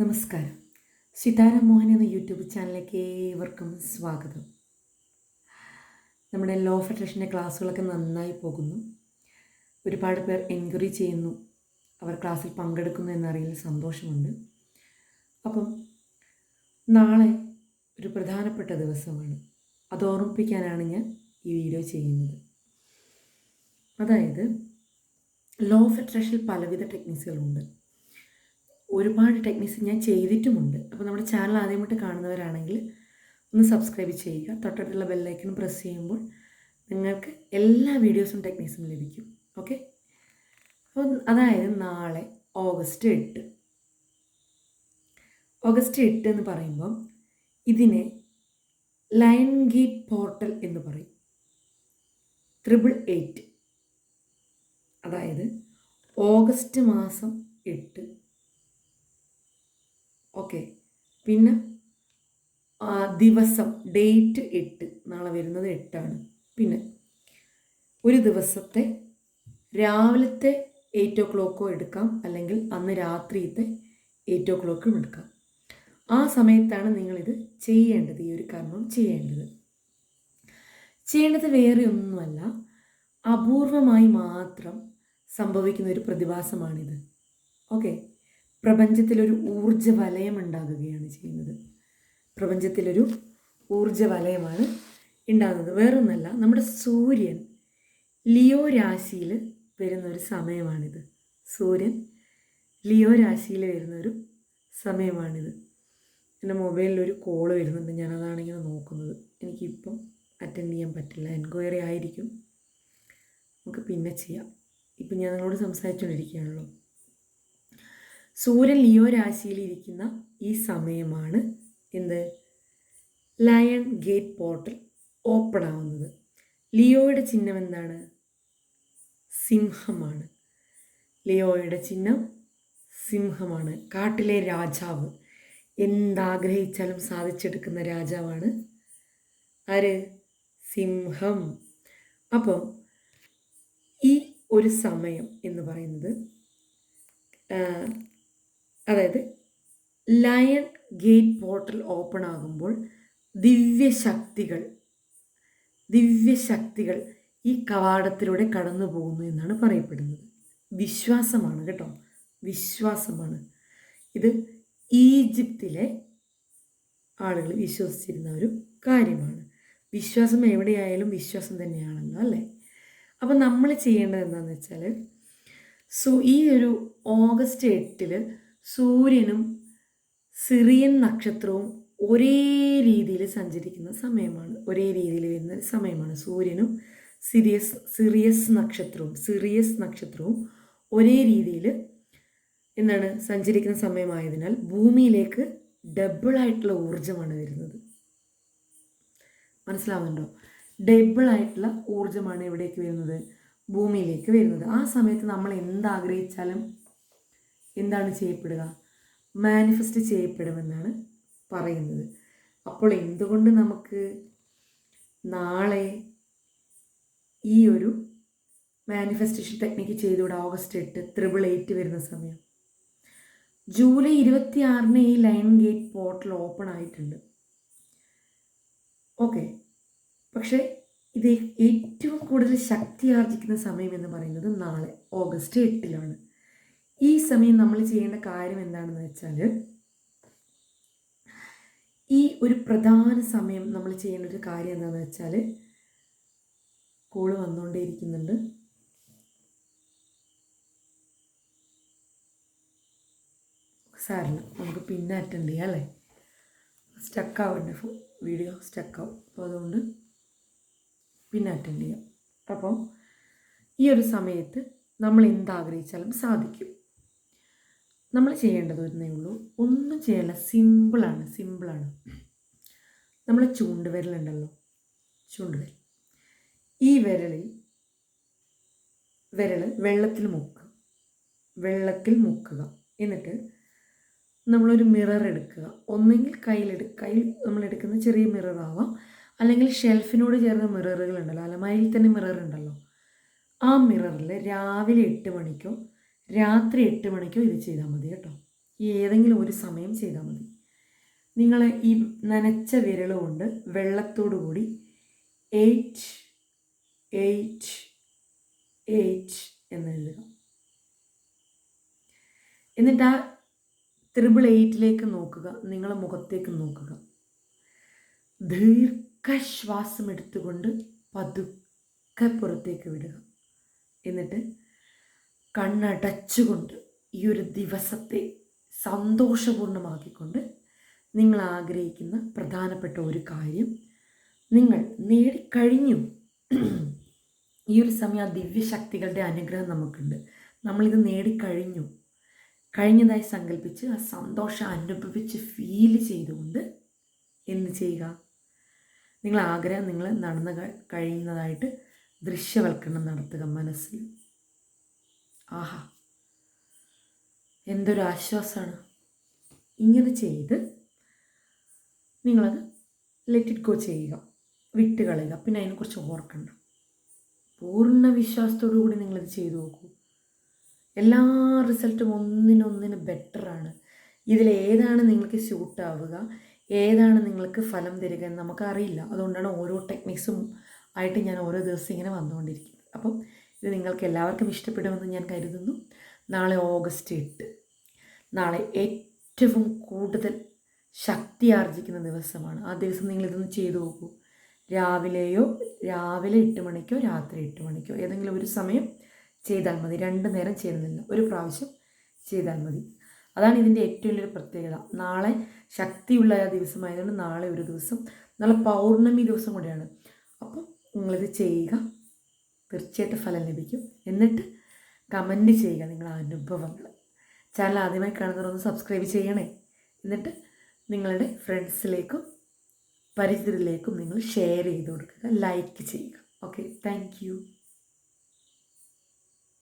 നമസ്കാരം. സിതാര മോഹൻ എന്ന യൂട്യൂബ് ചാനലിലേക്ക് ഏവർക്കും സ്വാഗതം. നമ്മുടെ ലോ ഓഫ് അട്രാക്ഷന്റെ ക്ലാസ്സുകളൊക്കെ നന്നായി പോകുന്നു. ഒരുപാട് പേർ എൻക്വയറി ചെയ്യുന്നു. അവർ ക്ലാസ്സിൽ പങ്കെടുക്കുന്നു എന്നറിയിൽ സന്തോഷമുണ്ട്. അപ്പം നാളെ ഒരു പ്രധാനപ്പെട്ട ദിവസമാണ്. അത് ഓർമ്മിപ്പിക്കാനാണ് ഞാൻ ഈ വീഡിയോ ചെയ്യുന്നത്. അതായത് ലോ ഓഫ് അട്രാക്ഷനിൽ പലവിധ ടെക്നിക്സുകളുണ്ട് ഒരുപാട് ടെക്നിക്സ് ഞാൻ ചെയ്തിട്ടുമുണ്ട്. അപ്പോൾ നമ്മുടെ ചാനൽ ആദ്യമായിട്ട് കാണുന്നവരാണെങ്കിൽ ഒന്ന് സബ്സ്ക്രൈബ് ചെയ്യുക. തൊട്ടടുത്തുള്ള ബെല്ലൈക്കൺ പ്രസ് ചെയ്യുമ്പോൾ നിങ്ങൾക്ക് എല്ലാ വീഡിയോസും ടെക്നിക്സും ലഭിക്കും. ഓക്കെ അപ്പോൾ അതായത് നാളെ ഓഗസ്റ്റ് എട്ട്. ഓഗസ്റ്റ് എട്ട് എന്ന് പറയുമ്പം ഇതിനെ ലയൺ ഗേറ്റ് പോർട്ടൽ എന്ന് പറയും. ത്രിബിൾ എയ്റ്റ് അതായത് ഓഗസ്റ്റ് മാസം എട്ട്. ഓക്കെ. പിന്നെ ദിവസം ഡേറ്റ് എട്ട്. നാളെ വരുന്നത് എട്ടാണ്. പിന്നെ ഒരു ദിവസത്തെ രാവിലത്തെ എയ്റ്റ് ഓ ക്ലോക്കോ എടുക്കാം. അല്ലെങ്കിൽ അന്ന് രാത്രിയത്തെ എയ്റ്റ് ഓ ക്ലോക്കും എടുക്കാം. ആ സമയത്താണ് നിങ്ങളിത് ചെയ്യേണ്ടത്. ഈ ഒരു കർമ്മം ചെയ്യേണ്ടത്. ചെയ്യേണ്ടത് വേറെ ഒന്നുമല്ല. അപൂർവമായി മാത്രം സംഭവിക്കുന്ന ഒരു പ്രതിഭാസമാണിത്. ഓക്കെ. പ്രപഞ്ചത്തിലൊരു ഊർജ വലയം ഉണ്ടാകുകയാണ് ചെയ്യുന്നത്. പ്രപഞ്ചത്തിലൊരു ഊർജ വലയമാണ് ഉണ്ടാകുന്നത്. വേറൊന്നല്ല നമ്മുടെ സൂര്യൻ ലിയോ രാശിയിൽ വരുന്ന ഒരു സമയമാണിത്. സൂര്യൻ ലിയോ രാശിയിൽ വരുന്ന ഒരു സമയമാണിത്. എന്റെ മൊബൈലിലൊരു കോൾ വരുന്നുണ്ട്. ഞാനതാണ് ഇങ്ങനെ നോക്കുന്നത്. എനിക്കിപ്പം അറ്റൻഡ് ചെയ്യാൻ പറ്റില്ല. എൻക്വയറി ആയിരിക്കും. നമുക്ക് പിന്നെ ചെയ്യാം. ഇപ്പം ഞാൻ നിങ്ങളോട് സംസാരിച്ചുകൊണ്ടിരിക്കുകയാണല്ലോ സൂര്യൻ ലിയോ രാശിയിലിരിക്കുന്ന ഈ സമയമാണ് എന്ത്? ലയൺ ഗേറ്റ് പോർട്ടൽ ഓപ്പൺ ആവുന്നത്. ലിയോയുടെ ചിഹ്നം എന്താണ്? സിംഹമാണ്. ലിയോയുടെ ചിഹ്നം സിംഹമാണ്. കാട്ടിലെ രാജാവ് എന്താഗ്രഹിച്ചാലും സാധിച്ചെടുക്കുന്ന രാജാവാണ് ആര്? സിംഹം. അപ്പം ഈ ഒരു സമയം എന്ന് പറയുന്നത് അതായത് ലയൺ ഗേറ്റ് പോർട്ടൽ ഓപ്പൺ ആകുമ്പോൾ ദിവ്യശക്തികൾ ദിവ്യശക്തികൾ ഈ കവാടത്തിലൂടെ കടന്നു പോകുന്നു എന്നാണ് പറയപ്പെടുന്നത്. വിശ്വാസമാണ് കേട്ടോ. വിശ്വാസമാണ്. ഇത് ഈജിപ്തിലെ ആളുകൾ വിശ്വസിച്ചിരുന്ന ഒരു കാര്യമാണ്. വിശ്വാസം എവിടെയായാലും വിശ്വാസം തന്നെയാണല്ലോ അല്ലേ? അപ്പോൾ നമ്മൾ ചെയ്യേണ്ടത് എന്താണെന്ന് വെച്ചാൽ സോ ഈ ഒരു ഓഗസ്റ്റ് എട്ടിൽ സൂര്യനും സിറിയൻ നക്ഷത്രവും ഒരേ രീതിയിൽ സഞ്ചരിക്കുന്ന സമയമാണ്. ഒരേ രീതിയിൽ വരുന്ന സമയമാണ് സൂര്യനും സിറിയസ് സിറിയസ് നക്ഷത്രവും സിറിയസ് നക്ഷത്രവും ഒരേ രീതിയിൽ എന്താണ് സഞ്ചരിക്കുന്ന സമയമായതിനാൽ ഭൂമിയിലേക്ക് ഡബിളായിട്ടുള്ള ഊർജമാണ് വരുന്നത്. മനസ്സിലാവുന്നുണ്ടോ? ഡബിളായിട്ടുള്ള ഊർജമാണ് എവിടേക്ക് വരുന്നത് ഭൂമിയിലേക്ക് വരുന്നത്. ആ സമയത്ത് നമ്മൾ എന്താഗ്രഹിച്ചാലും എന്താണ് ചെയ്യപ്പെടുക? മാനിഫെസ്റ്റ് ചെയ്യപ്പെടുമെന്നാണ് പറയുന്നത്. അപ്പോൾ എന്തുകൊണ്ട് നമുക്ക് നാളെ ഈ ഒരു മാനിഫെസ്റ്റേഷൻ ടെക്നിക്ക് ചെയ്തുകൂടെ? ഓഗസ്റ്റ് എട്ട് ത്രിപിൾ എയ്റ്റ് വരുന്ന സമയം. ജൂലൈ ഇരുപത്തി ആറിന് ഈ ലൈൻ ഗേറ്റ് പോർട്ടൽ ഓപ്പൺ ആയിട്ടുണ്ട്. ഓക്കെ പക്ഷേ ഇത് ഏറ്റവും കൂടുതൽ ശക്തി ആർജിക്കുന്ന സമയം എന്ന് പറയുന്നത് നാളെ ഓഗസ്റ്റ് എട്ടിലാണ്. ഈ സമയം നമ്മൾ ചെയ്യേണ്ട കാര്യം എന്താണെന്ന് വെച്ചാൽ ഈ ഒരു പ്രധാന സമയം നമ്മൾ ചെയ്യേണ്ട ഒരു കാര്യം എന്താണെന്ന് വെച്ചാൽ കോൾ വന്നുകൊണ്ടേയിരിക്കുന്നുണ്ട് സാറിന് നമുക്ക് പിന്നെ അറ്റൻഡ് ചെയ്യാം അല്ലേ? സ്റ്റക്കാവുണ്ട് വീഡിയോ സ്റ്റക്കാവും. അപ്പോൾ അതുകൊണ്ട് പിന്നെ അറ്റൻഡ് ചെയ്യാം. അപ്പം ഈ ഒരു സമയത്ത് നമ്മൾ എന്താഗ്രഹിച്ചാലും സാധിക്കും. നമ്മൾ ചെയ്യേണ്ടത് ഒന്നേ ഉള്ളൂ. ഒന്നും ചെയ്യല്ല. സിമ്പിളാണ് സിമ്പിളാണ് നമ്മൾ ചൂണ്ടുവിരലുണ്ടല്ലോ ചൂണ്ടുവിരൽ ഈ വിരലിൽ വിരൽ വെള്ളത്തിൽ മുക്കുക. വെള്ളത്തിൽ മുക്കുക. എന്നിട്ട് നമ്മളൊരു മിറർ എടുക്കുക. ഒന്നെങ്കിൽ കയ്യിലെടു കയ്യിൽ നമ്മൾ എടുക്കുന്ന ചെറിയ മിററാവാം അല്ലെങ്കിൽ ഷെൽഫിനോട് ചേർന്ന മിററുകൾ ഉണ്ടല്ലോ. അലമാരിയിൽ തന്നെ മിറർ ഉണ്ടല്ലോ. ആ മിററിൽ രാവിലെ എട്ട് മണിക്കോ രാത്രി എട്ട് മണിക്കോ ഇത് ചെയ്താൽ മതി കേട്ടോ. ഈ ഏതെങ്കിലും ഒരു സമയം ചെയ്താൽ മതി. നിങ്ങൾ ഈ നനച്ച വിരൽ കൊണ്ട് വെള്ളത്തോടു കൂടി എയ്റ്റ് എയ്റ്റ് എയ്റ്റ് എന്ന് എഴുതുക. എന്നിട്ട് ആ ത്രിബിൾ എയ്റ്റിലേക്ക് നോക്കുക. നിങ്ങളെ മുഖത്തേക്ക് നോക്കുക. ദീർഘശ്വാസം എടുത്തുകൊണ്ട് പതുക്കെ പുറത്തേക്ക് വിടുക. എന്നിട്ട് കണ്ണടച്ചുകൊണ്ട് ഈ ഒരു ദിവസത്തെ സന്തോഷപൂർണമാക്കിക്കൊണ്ട് നിങ്ങൾ ആഗ്രഹിക്കുന്ന പ്രധാനപ്പെട്ട ഒരു കാര്യം നിങ്ങൾ നേടിക്കഴിഞ്ഞു. ഈ ഒരു സമയം ആ ദിവ്യശക്തികളുടെ അനുഗ്രഹം നമുക്കുണ്ട്. നമ്മളിത് നേടിക്കഴിഞ്ഞു. കഴിഞ്ഞതായി സങ്കല്പിച്ച് ആ സന്തോഷം അനുഭവിച്ച് ഫീൽ ചെയ്തുകൊണ്ട് എന്ത് ചെയ്യുക? നിങ്ങൾ ആഗ്രഹം നിങ്ങൾ നടന്ന കഴിയുന്നതായിട്ട് ദൃശ്യവൽക്കരണം നടത്തുക മനസ്സിൽ. ആഹാ. എന്തൊരു ആശ്വാസമാണ് ഇങ്ങനെ ചെയ്ത് നിങ്ങളത് ലെറ്റ് ഇറ്റ് ഗോ ചെയ്യുക. വിട്ട് കളയുക. പിന്നെ അതിനെക്കുറിച്ച് ഓർക്കണ്ട. പൂർണ വിശ്വാസത്തോടു കൂടി നിങ്ങളിത് ചെയ്തു നോക്കൂ. എല്ലാ റിസൾട്ടും ഒന്നിനൊന്നിന് ബെറ്ററാണ് ഇതിലേതാണ് നിങ്ങൾക്ക് സ്യൂട്ടാവുക ഏതാണ് നിങ്ങൾക്ക് ഫലം തരിക എന്ന് നമുക്കറിയില്ല. അതുകൊണ്ടാണ് ഓരോ ടെക്നിക്സും ആയിട്ട് ഞാൻ ഓരോ ദിവസം ഇങ്ങനെ വന്നുകൊണ്ടിരിക്കുന്നത്. അപ്പം ഇത് നിങ്ങൾക്ക് എല്ലാവർക്കും ഇഷ്ടപ്പെടുമെന്ന് ഞാൻ കരുതുന്നു. നാളെ ഓഗസ്റ്റ് എട്ട്. നാളെ ഏറ്റവും കൂടുതൽ ശക്തി ആർജിക്കുന്ന ദിവസമാണ്. ആ ദിവസം നിങ്ങൾ ഇതൊന്ന് ചെയ്തു നോക്കൂ. രാവിലെയോ രാവിലെ എട്ട് മണിക്കോ രാത്രി എട്ട് മണിക്കോ ഏതെങ്കിലും ഒരു സമയം ചെയ്താൽ മതി. രണ്ട് നേരം ചെയ്യുന്നില്ല. ഒരു പ്രാവശ്യം ചെയ്താൽ മതി. അതാണ് ഇതിന്റെ ഏറ്റവും വലിയൊരു പ്രത്യേകത. നാളെ ശക്തിയുള്ള ആ ദിവസമായതുകൊണ്ട് നാളെ ഒരു ദിവസം നല്ല പൗർണമി ദിവസം കൂടെയാണ്. അപ്പം നിങ്ങളിത് ചെയ്യുക. തീർച്ചയായിട്ടും ഫലം ലഭിക്കും. എന്നിട്ട് കമന്റ് ചെയ്യുക നിങ്ങളുടെ അനുഭവങ്ങൾ. ചാനൽ ആദ്യമായി കാണുന്നവരൊന്ന് സബ്സ്ക്രൈബ് ചെയ്യണേ. എന്നിട്ട് നിങ്ങളുടെ ഫ്രണ്ട്സിലേക്കും പരിചിതരിലേക്കും നിങ്ങൾ ഷെയർ ചെയ്ത് കൊടുക്കുക. ലൈക്ക് ചെയ്യുക. Okay thank